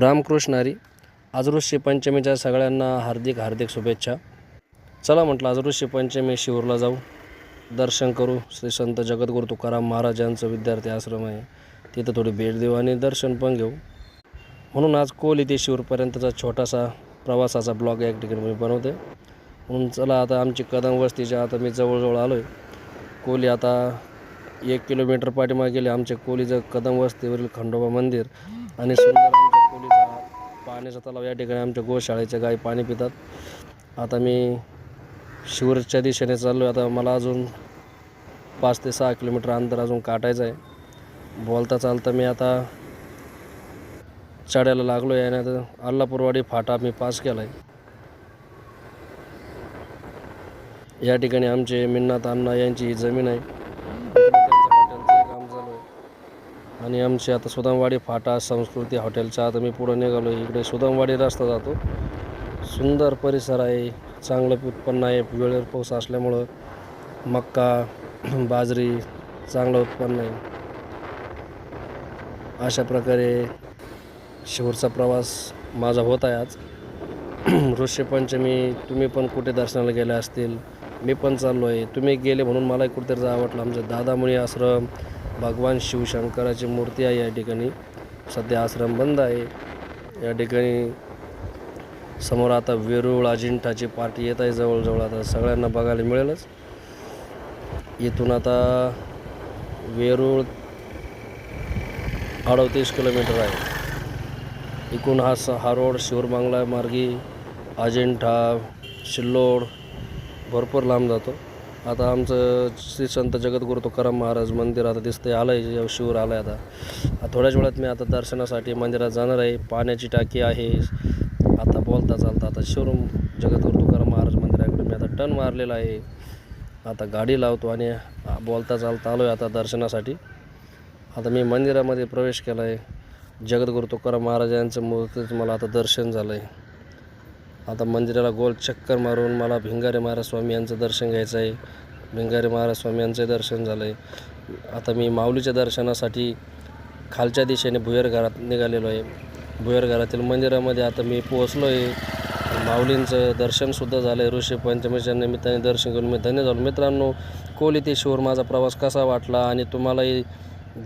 रामकृष्ण हरी आज पंचमीच्या सगळ्यांना हार्दिक हार्दिक शुभेच्छा. चला म्हटलं आज ऋषी पंचमी शिवूरला जाऊ. दर्शन करू. श्री संत जगद्गुरू तुकाराम महाराजांचं विद्यार्थी आश्रम आहे. तिथं थोडी भेट देऊ आणि दर्शन पण घेऊ. म्हणून आज कोल इथे शिवूरपर्यंतचा छोटासा प्रवासाचा ब्लॉग या ठिकाणी मी बनवते. म्हणून चला आता आमची कदम वस्तीच्या आता मी जवळजवळ आलो आहे कोली आता एक किलोमीटर पाठीमागे गेले. आमच्या कोलीचं कदम वस्तीवरील खंडोबा मंदिर आणि सुंदर पाण्याचा तलाव या ठिकाणी आमच्या गोशाळेच्या गाई पाणी पितात. आता मी शिवरच्या दिशेने चाललो आहे आता मला अजून पाच ते सहा किलोमीटर अंतर अजून काटायचं आहे. बोलता चालता मी आता चढायला लागलो आहे आणि आता अल्लापूरवाडी फाटा मी पास केला आहे या ठिकाणी आमचे मिन्नात अण्णा यांची ही जमीन आहे. आणि आमची आता सुदामवाडी फाटा संस्कृती हॉटेलच्या आता मी पुढं निघालो आहे. इकडे सुदामवाडी रस्ता जातो. सुंदर परिसर आहे चांगलं उत्पन्न आहे वेळेवर पाऊस असल्यामुळं मक्का बाजरी चांगलं उत्पन्न आहे. अशा प्रकारे शिवरचा प्रवास माझा होत आहे आज. ऋषीपंचमी तुम्ही पण कुठे दर्शनाला गेले असतील? मी पण चाललो आहे. तुम्ही गेले म्हणून मला कुठेतरी जा वाटलं. आमचं दादामुनी आश्रम भगवान शिवशंकराची मूर्ती आहे या ठिकाणी. सध्या आश्रम बंद आहे. या ठिकाणी समोर आता वेरूळ अजिंठाची पार्टी येत आहे जवळजवळ. आता सगळ्यांना बघायला मिळेलच. इथून आता वेरूळ अडतीस किलोमीटर आहे. एकूण हा स हा रोड शिवरबांगला मार्गी अजिंठा शिल्लोड भरपूर लांब जातो. आता आमचं श्री संत जगद्गुरु तुकाराम महाराज मंदिर आता दिसतंय आलं आहे शिवर आलं आहे आता थोड्याच वेळात मी आता दर्शनासाठी मंदिरात जाणार आहे. पाण्याची टाकी आहे. आता बोलता चालता आता शिवरूम जगद्गुरु तुकाराम महाराज मंदिराकडे मी आता टन मारलेला आहे. आता गाडी लावतो आणि बोलता चालता आलो आहे आता दर्शनासाठी. आता मी मंदिरामध्ये प्रवेश केला आहे जगद्गुरु तुकाराम महाराजांचं मूर्तीचं मला आता दर्शन झालं आहे आता मंदिराला गोल चक्कर मारून मला भिंगारे महाराज स्वामी यांचं दर्शन घ्यायचं आहे. भिंगारे महाराज स्वामी यांचं दर्शन झालं आहे आता मी माऊलीच्या दर्शनासाठी खालच्या दिशेने भुयर घरात निघालेलो आहे. भुयर घरातील मंदिरामध्ये आता मी पोहोचलो आहे माऊलींचं दर्शनसुद्धा झालं आहे ऋषी पंचमीच्या निमित्ताने दर्शन घेऊन मी धन्य झालो. मित्रांनो कोली ते शिवर माझा प्रवास कसा वाटला आणि तुम्हालाही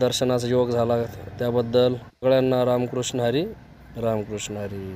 दर्शनाचा योग झाला त्याबद्दल सगळ्यांना रामकृष्ण हरी रामकृष्ण हरी.